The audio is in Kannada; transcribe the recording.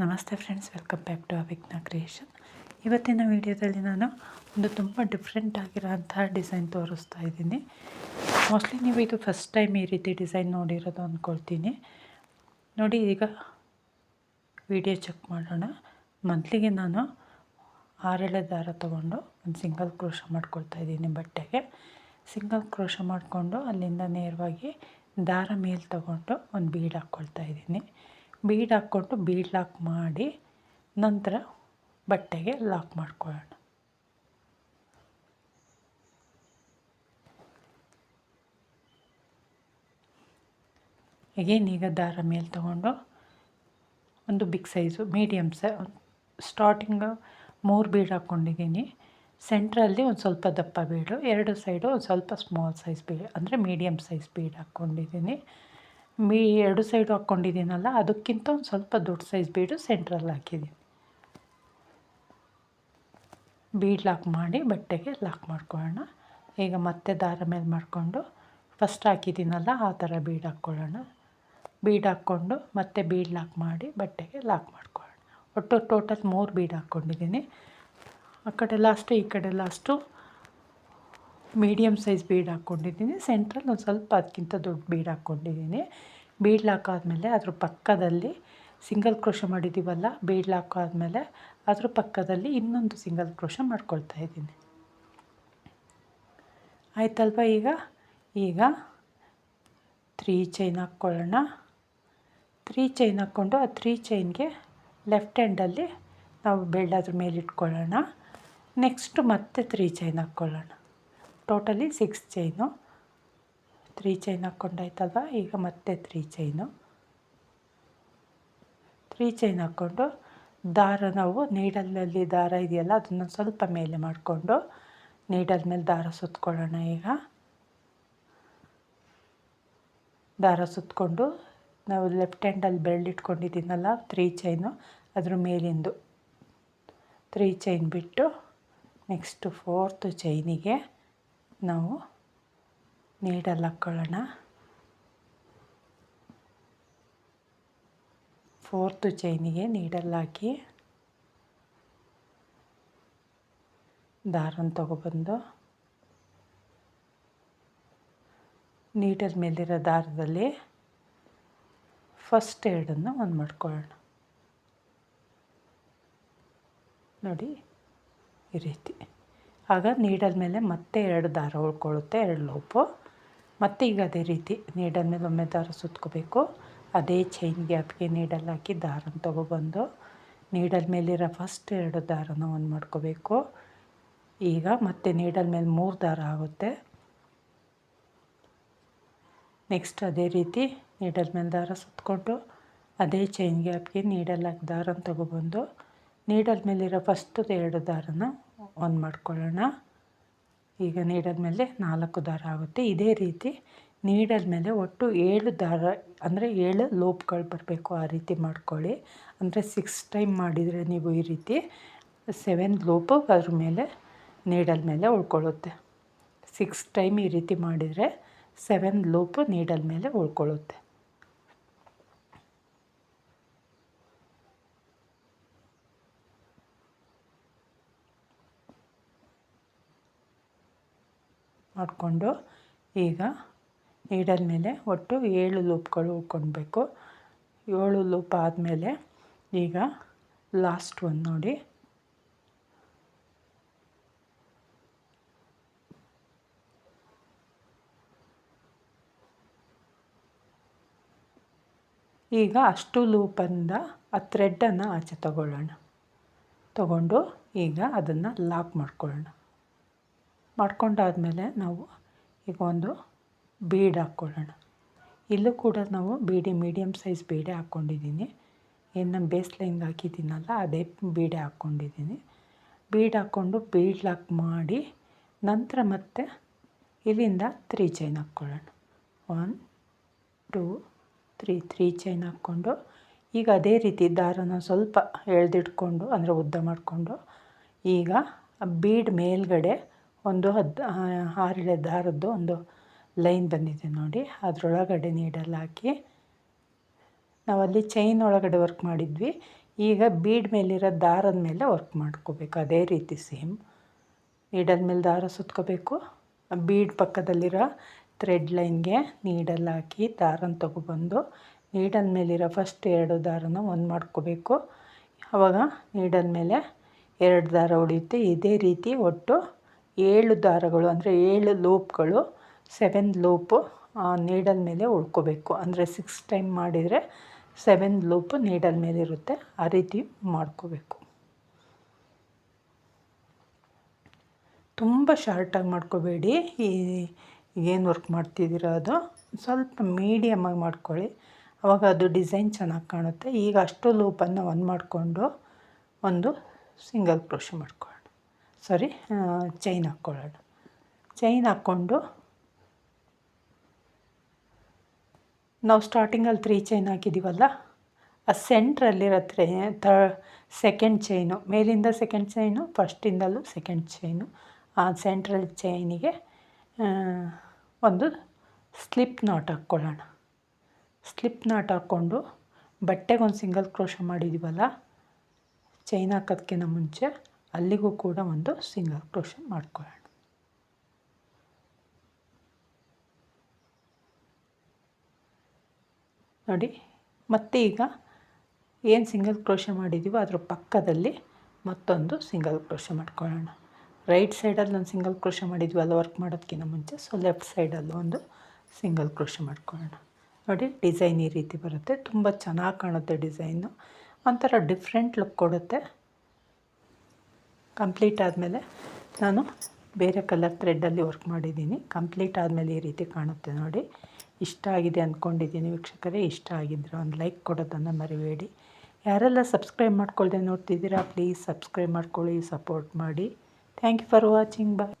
ನಮಸ್ತೆ friends, welcome back to Avigna creation. ಇವತ್ತಿನ ವಿಡಿಯೋದಲ್ಲಿ ನಾನು ಒಂದು ತುಂಬ ಡಿಫ್ರೆಂಟ್ ಆಗಿರೋಂಥ ಡಿಸೈನ್ ತೋರಿಸ್ತಾ ಇದ್ದೀನಿ. ಮೋಸ್ಟ್ಲಿ ನೀವು ಇದು ಫಸ್ಟ್ ಟೈಮ್ ಈ ರೀತಿ ಡಿಸೈನ್ ನೋಡಿರೋದು ಅಂದ್ಕೊಳ್ತೀನಿ ನೋಡಿ, ಈಗ ವಿಡಿಯೋ ಚೆಕ್ ಮಾಡೋಣ. ಮಂತ್ಲಿಗೆ ನಾನು ಆರಳೆ ದಾರ ತೊಗೊಂಡು ಒಂದು ಸಿಂಗಲ್ ಕ್ರೋಶ ಮಾಡ್ಕೊಳ್ತಾ ಇದ್ದೀನಿ ಬಟ್ಟೆಗೆ. ಸಿಂಗಲ್ ಕ್ರೋಶ ಮಾಡಿಕೊಂಡು ಅಲ್ಲಿಂದ ನೇರವಾಗಿ ದಾರ ಮೇಲೆ ತಗೊಂಡು ಒಂದು ಬೀಡ್ ಹಾಕ್ಕೊಳ್ತಾ ಇದ್ದೀನಿ. ಬೀಡ್ ಹಾಕ್ಕೊಂಡು ಬೀಡ್ ಲಾಕ್ ಮಾಡಿ ನಂತರ ಬಟ್ಟೆಗೆ ಲಾಕ್ ಮಾಡ್ಕೊಳ್ಳೋಣ. ಈಗ ದಾರ ಮೇಲೆ ತೊಗೊಂಡು ಒಂದು ಬಿಗ್ ಸೈಜು ಮೀಡಿಯಮ್ ಸೈ ಸ್ಟಾರ್ಟಿಂಗ್ ಮೂರು ಬೀಡ್ ಹಾಕ್ಕೊಂಡಿದ್ದೀನಿ. ಸೆಂಟ್ರಲ್ಲಿ ಒಂದು ಸ್ವಲ್ಪ ದಪ್ಪ ಬೀಡು, ಎರಡು ಸೈಡು ಒಂದು ಸ್ವಲ್ಪ ಸ್ಮಾಲ್ ಸೈಜ್ ಬೀಡ್, ಅಂದರೆ ಮೀಡಿಯಮ್ ಸೈಜ್ ಬೀಡ್ ಹಾಕ್ಕೊಂಡಿದ್ದೀನಿ. ಮೀ ಎರಡು ಸೈಡು ಹಾಕ್ಕೊಂಡಿದ್ದೀನಲ್ಲ, ಅದಕ್ಕಿಂತ ಒಂದು ಸ್ವಲ್ಪ ದೊಡ್ಡ ಸೈಜ್ ಬೀಡು ಸೆಂಟ್ರಲ್ಲಿ ಹಾಕಿದ್ದೀನಿ. ಬೀಡ್ ಲಾಕ್ ಮಾಡಿ ಬಟ್ಟೆಗೆ ಲಾಕ್ ಮಾಡ್ಕೊಳ್ಳೋಣ. ಈಗ ಮತ್ತೆ ದಾರ ಮೇಲೆ ಮಾಡಿಕೊಂಡು ಫಸ್ಟ್ ಹಾಕಿದ್ದೀನಲ್ಲ, ಆ ಥರ ಬೀಡ್ ಹಾಕ್ಕೊಳ್ಳೋಣ. ಬೀಡ್ ಹಾಕ್ಕೊಂಡು ಮತ್ತೆ ಬೀಡ್ ಲಾಕ್ ಮಾಡಿ ಬಟ್ಟೆಗೆ ಲಾಕ್ ಮಾಡ್ಕೊಳ್ಳೋಣ. ಒಟ್ಟು ಟೋಟಲ್ ಮೂರು ಬೀಡ್ ಹಾಕ್ಕೊಂಡಿದ್ದೀನಿ. ಆ ಕಡೆ ಲಾಸ್ಟು, ಈ ಕಡೆ ಲಾಸ್ಟು ಮೀಡಿಯಮ್ ಸೈಜ್ ಬೀಡ್ ಹಾಕ್ಕೊಂಡಿದ್ದೀನಿ. ಸೆಂಟ್ರಲ್ಲಿ ಒಂದು ಸ್ವಲ್ಪ ಅದಕ್ಕಿಂತ ದೊಡ್ಡ ಬೀಡ್ ಹಾಕ್ಕೊಂಡಿದ್ದೀನಿ. ಬೀಡ್ ಲಾಕ್ ಆದಮೇಲೆ ಅದ್ರ ಪಕ್ಕದಲ್ಲಿ ಸಿಂಗಲ್ ಕ್ರೋಶ ಮಾಡಿದ್ದೀವಲ್ಲ ಬೀಡ್ ಲಾಕ್ ಆದಮೇಲೆ ಅದ್ರ ಪಕ್ಕದಲ್ಲಿ ಇನ್ನೊಂದು ಸಿಂಗಲ್ ಕ್ರೋಶ ಮಾಡ್ಕೊಳ್ತಾ ಇದ್ದೀನಿ. ಆಯ್ತಲ್ವ ಈಗ? ಈಗ ತ್ರೀ ಚೈನ್ ಹಾಕ್ಕೊಳ್ಳೋಣ. ತ್ರೀ ಚೈನ್ ಹಾಕ್ಕೊಂಡು ಆ ತ್ರೀ ಚೈನ್ಗೆ ಲೆಫ್ಟ್ ಹ್ಯಾಂಡಲ್ಲಿ ನಾವು ಬೆಳ್ಳದ್ರ ಮೇಲೆ ಇಟ್ಕೊಳ್ಳೋಣ. ನೆಕ್ಸ್ಟು ಮತ್ತೆ ತ್ರೀ ಚೈನ್ ಹಾಕ್ಕೊಳ್ಳೋಣ. Totally six chain. Three chain ಹಾಕ್ಕೊಂಡಾಯ್ತಲ್ವ? ಈಗ ಮತ್ತೆ ತ್ರೀ ಚೈನು ತ್ರೀ ಚೈನ್ ಹಾಕ್ಕೊಂಡು ದಾರ ನಾವು ನೀಡಲ್ನಲ್ಲಿ ದಾರ ಇದೆಯಲ್ಲ, ಅದನ್ನು ಸ್ವಲ್ಪ ಮೇಲೆ ಮಾಡಿಕೊಂಡು ನೀಡಲ್ ಮೇಲೆ ದಾರ ಸುತ್ಕೊಳ್ಳೋಣ ಈಗ. ದಾರ ಸುತ್ತಕೊಂಡು ನಾವು ಲೆಫ್ಟ್ ಹ್ಯಾಂಡಲ್ಲಿ ಇಟ್ಕೊಂಡಿದ್ದೀನಲ್ಲ ತ್ರೀ ಚೈನು ಅದ್ರ ಮೇಲಿಂದು. ತ್ರೀ ಚೈನ್ ಬಿಟ್ಟು ನೆಕ್ಸ್ಟು ಫೋರ್ತ್ ಚೈನಿಗೆ ನಾವು ನೀಡಲ್ಲಿ ಹಾಕ್ಕೊಳ್ಳೋಣ ಫೋರ್ತ್ ಚೈನಿಗೆ ನೀಡಲ್ಲಿ ಹಾಕಿ ದಾರನ ತಗೊಬಂದು ನೀಡಲ್ ಮೇಲಿರೋ ದಾರದಲ್ಲಿ ಫಸ್ಟ್ ಎರಡನ್ನು ಒಂದು ಮಾಡ್ಕೊಳ್ಳೋಣ. ನೋಡಿ ಈ ರೀತಿ. ಆಗ ನೀಡಲ್ ಮೇಲೆ ಮತ್ತೆ ಎರಡು ದಾರ ಉಳ್ಕೊಳ್ಳುತ್ತೆ, ಎರಡು ಲೋಪು. ಮತ್ತು ಈಗ ಅದೇ ರೀತಿ ನೀಡಲ್ ಮೇಲೆ ಒಮ್ಮೆ ದಾರ ಸುತ್ಕೋಬೇಕು. ಅದೇ ಚೈನ್ ಗ್ಯಾಪ್ಗೆ ನೀಡಲ್ ಹಾಕಿ ದಾರನ ತೊಗೊಬಂದು ನೀಡಲ್ ಮೇಲಿರೋ ಫಸ್ಟ್ ಎರಡು ದಾರನ ಒಂದು ಮಾಡ್ಕೋಬೇಕು. ಈಗ ಮತ್ತೆ ನೀಡಲ್ ಮೇಲೆ ಮೂರು ದಾರ ಆಗುತ್ತೆ. ನೆಕ್ಸ್ಟ್ ಅದೇ ರೀತಿ ನೀಡಲ್ ಮೇಲೆ ದಾರ ಸುತ್ಕೊಂಡು ಅದೇ ಚೈನ್ ಗ್ಯಾಪ್ಗೆ ನೀಡಲ್ ಹಾಕಿ ದಾರನ ತೊಗೊಬಂದು ನೀಡಲ್ ಮೇಲಿರೋ ಫಸ್ಟು ಎರಡು ದಾರನ ಒಂದು ಮಾಡ್ಕೊಳ್ಳೋಣ. ಈಗ ನೀಡಲ್ ಮೇಲೆ ನಾಲ್ಕು ದಾರ ಆಗುತ್ತೆ. ಇದೇ ರೀತಿ ನೀಡಲ್ ಮೇಲೆ ಒಟ್ಟು ಏಳು ದಾರ, ಅಂದರೆ ಏಳು ಲೋಪ್ಗಳು ಬರಬೇಕು ಆ ರೀತಿ ಮಾಡ್ಕೊಳ್ಳಿ. ಅಂದರೆ ಸಿಕ್ಸ್ ಟೈಮ್ ಮಾಡಿದರೆ ನೀವು ಈ ರೀತಿ ಸೆವೆನ್ ಲೋಪು ಅದ್ರ ಮೇಲೆ ನೀಡಲ್ ಮೇಲೆ ಉಳ್ಕೊಳ್ಳುತ್ತೆ. ಸಿಕ್ಸ್ ಟೈಮ್ ಈ ರೀತಿ ಮಾಡಿದರೆ ಸೆವೆನ್ ಲೋಪು ನೀಡಲ್ ಮೇಲೆ ಉಳ್ಕೊಳ್ಳುತ್ತೆ. ಮಾಡಿಕೊಂಡು ಈಗ ನೀಡಲ್ ಮೇಲೆ ಒಟ್ಟು ಏಳು ಲೂಪ್ಗಳು ಉಕ್ಕೊಳ್ಬೇಕು ಏಳು ಲೂಪ್ ಆದಮೇಲೆ ಈಗ ಲಾಸ್ಟ್ ಒಂದು ನೋಡಿ. ಈಗ ಅಷ್ಟು ಲೂಪಂದ ಆ ಥ್ರೆಡ್ಡನ್ನು ಆಚೆ ತಗೊಳ್ಳೋಣ. ತಗೊಂಡು ಈಗ ಅದನ್ನು ಲಾಕ್ ಮಾಡ್ಕೊಳ್ಳೋಣ. ಮಾಡ್ಕೊಂಡಾದಮೇಲೆ ನಾವು ಈಗ ಒಂದು ಬೀಡ್ ಹಾಕ್ಕೊಳ್ಳೋಣ. ಇಲ್ಲೂ ಕೂಡ ನಾವು ಬೀಡಿ ಮೀಡಿಯಮ್ ಸೈಜ್ ಬೀಡೆ ಹಾಕ್ಕೊಂಡಿದ್ದೀನಿ. ಏನು ನಾನು ಬೇಸ್ ಲೈನ್ಗೆ ಹಾಕಿದ್ದೀನಲ್ಲ, ಅದೇ ಬೀಡೆ ಹಾಕ್ಕೊಂಡಿದ್ದೀನಿ. ಬೀಡ್ ಹಾಕ್ಕೊಂಡು ಬೀಡ್ ಲಾಕ್ ಮಾಡಿ ನಂತರ ಮತ್ತೆ ಇಲ್ಲಿಂದ ತ್ರೀ ಚೈನ್ ಹಾಕ್ಕೊಳ್ಳೋಣ. One, two, three three chain ಹಾಕ್ಕೊಂಡು ಈಗ ಅದೇ ರೀತಿ ದಾರನ ಸ್ವಲ್ಪ ಎಳೆದಿಟ್ಕೊಂಡು, ಅಂದರೆ ಉದ್ದ ಮಾಡಿಕೊಂಡು ಈಗ ಬೀಡ್ ಮೇಲ್ಗಡೆ ಒಂದು ಹದ್ದು ಆರೆಳೆ ದಾರದ್ದು ಒಂದು ಲೈನ್ ಬಂದಿದೆ ನೋಡಿ. ಅದರೊಳಗಡೆ ನೀಡಲ್ಲಿ ಹಾಕಿ. ನಾವಲ್ಲಿ ಚೈನ್ ಒಳಗಡೆ ವರ್ಕ್ ಮಾಡಿದ್ವಿ. ಈಗ ಬೀಡ್ ಮೇಲಿರೋ ದಾರದ ಮೇಲೆ ವರ್ಕ್ ಮಾಡ್ಕೋಬೇಕು. ಅದೇ ರೀತಿ ಸೇಮ್ ನೀಡಲ್ ಮೇಲೆ ದಾರ ಸುತ್ಕೋಬೇಕು. ಬೀಡ್ ಪಕ್ಕದಲ್ಲಿರೋ ಥ್ರೆಡ್ ಲೈನ್ಗೆ ನೀಡಲ್ ಹಾಕಿ ದಾರನ ತೊಗೊಬಂದು ನೀಡಲ್ ಮೇಲಿರೋ ಫಸ್ಟ್ ಎರಡು ದಾರನ ಒಂದು ಮಾಡ್ಕೋಬೇಕು. ಆವಾಗ ನೀಡಲ್ ಮೇಲೆ ಎರಡು ದಾರ ಉಳಿಯುತ್ತೆ. ಇದೇ ರೀತಿ ಒಟ್ಟು ಏಳು ದಾರಗಳು ಅಂದರೆ ಏಳು ಲೂಪ್ಗಳು ಸೆವೆನ್ ಲೂಪು ನೀಡಲ್ ಮೇಲೆ ಉಳ್ಕೋಬೇಕು. ಅಂದರೆ ಸಿಕ್ಸ್ ಟೈಮ್ ಮಾಡಿದರೆ ಸೆವೆನ್ ಲೂಪು ನೀಡಲ್ ಮೇಲೆ ಇರುತ್ತೆ. ಆ ರೀತಿ ಮಾಡ್ಕೋಬೇಕು. ತುಂಬ ಶಾರ್ಟಾಗಿ ಮಾಡ್ಕೋಬೇಡಿ. ಈ, ಏನು ವರ್ಕ್ ಮಾಡ್ತಿದ್ದೀರ ಅದು? ಸ್ವಲ್ಪ ಮೀಡಿಯಮಾಗಿ ಮಾಡ್ಕೊಳ್ಳಿ. ಆವಾಗ ಅದು ಡಿಸೈನ್ ಚೆನ್ನಾಗಿ ಕಾಣುತ್ತೆ. ಈಗ ಅಷ್ಟು ಲೂಪನ್ನು ಒಂದು ಮಾಡಿಕೊಂಡು ಒಂದು ಸಿಂಗಲ್ ಕ್ರೋಶ ಮಾಡ್ಕೊಳ್ಳೋಣ ಸಾರಿ ಚೈನ್ ಹಾಕ್ಕೊಳ್ಳೋಣ ಚೈನ್ ಹಾಕ್ಕೊಂಡು ನಾವು ಸ್ಟಾರ್ಟಿಂಗಲ್ಲಿ ತ್ರೀ ಚೈನ್ ಹಾಕಿದ್ದೀವಲ್ಲ ಆ ಸೆಂಟ್ರಲ್ಲಿರೋ ತ್ರೇ ತ ಸೆಕೆಂಡ್ ಚೈನು ಮೇಲಿಂದ ಸೆಕೆಂಡ್ ಚೈನು ಫಸ್ಟಿಂದಲೂ ಸೆಕೆಂಡ್ ಚೈನು ಆ ಸೆಂಟ್ರಲ್ ಚೈನಿಗೆ ಒಂದು ಸ್ಲಿಪ್ ನಾಟ್ ಹಾಕ್ಕೊಳ್ಳೋಣ. ಸ್ಲಿಪ್ ನಾಟ್ ಹಾಕ್ಕೊಂಡು ಬಟ್ಟೆಗೊಂದು ಸಿಂಗಲ್ ಕ್ರೋಶ ಮಾಡಿದ್ದೀವಲ್ಲ ಚೈನ್ ಹಾಕೋದಕ್ಕಿಂತ ಮುಂಚೆ ಅಲ್ಲಿಗೂ ಕೂಡ ಒಂದು ಸಿಂಗಲ್ ಕ್ರೋಷನ್ ಮಾಡ್ಕೊಳ್ಳೋಣ. ನೋಡಿ, ಮತ್ತೆ ಈಗ ಏನು ಸಿಂಗಲ್ ಕ್ರೋಶ ಮಾಡಿದ್ದೀವೋ ಅದ್ರ ಪಕ್ಕದಲ್ಲಿ ಮತ್ತೊಂದು ಸಿಂಗಲ್ ಕ್ರೋಶ ಮಾಡ್ಕೊಳ್ಳೋಣ. ರೈಟ್ ಸೈಡಲ್ಲಿ ನಾನು ಸಿಂಗಲ್ ಕ್ರೋಶ ಮಾಡಿದ್ವಲ್ಲ, ವರ್ಕ್ ಮಾಡೋದಕ್ಕಿಂತ ಮುಂಚೆ, ಸೊ ಲೆಫ್ಟ್ ಸೈಡಲ್ಲೂ ಒಂದು ಸಿಂಗಲ್ ಕ್ರೋಶ ಮಾಡ್ಕೊಳ್ಳೋಣ. ನೋಡಿ, ಡಿಸೈನ್ ಈ ರೀತಿ ಬರುತ್ತೆ. ತುಂಬ ಚೆನ್ನಾಗಿ ಕಾಣುತ್ತೆ ಡಿಸೈನು. ಒಂಥರ ಡಿಫ್ರೆಂಟ್ ಲುಕ್ ಕೊಡುತ್ತೆ. ಕಂಪ್ಲೀಟ್ ಆದಮೇಲೆ ನಾನು ಬೇರೆ ಕಲರ್ ಥ್ರೆಡ್ಡಲ್ಲಿ ವರ್ಕ್ ಮಾಡಿದ್ದೀನಿ. ಕಂಪ್ಲೀಟ್ ಆದಮೇಲೆ ಈ ರೀತಿ ಕಾಣುತ್ತೆ ನೋಡಿ. ಇಷ್ಟ ಆಗಿದೆ ಅಂದ್ಕೊಂಡಿದ್ದೀನಿ ವೀಕ್ಷಕರೇ, ಇಷ್ಟ ಆಗಿದ್ದರೆ ಒಂದು ಲೈಕ್ ಕೊಡೋದನ್ನು ಮರಿಬೇಡಿ. ಯಾರೆಲ್ಲ ಸಬ್ಸ್ಕ್ರೈಬ್ ಮಾಡ್ಕೊಳ್ಳದೆ ನೋಡ್ತಿದ್ದೀರಾ ಪ್ಲೀಸ್ ಸಬ್ಸ್ಕ್ರೈಬ್ ಮಾಡ್ಕೊಳ್ಳಿ ಸಪೋರ್ಟ್ ಮಾಡಿ. Thank you for watching bye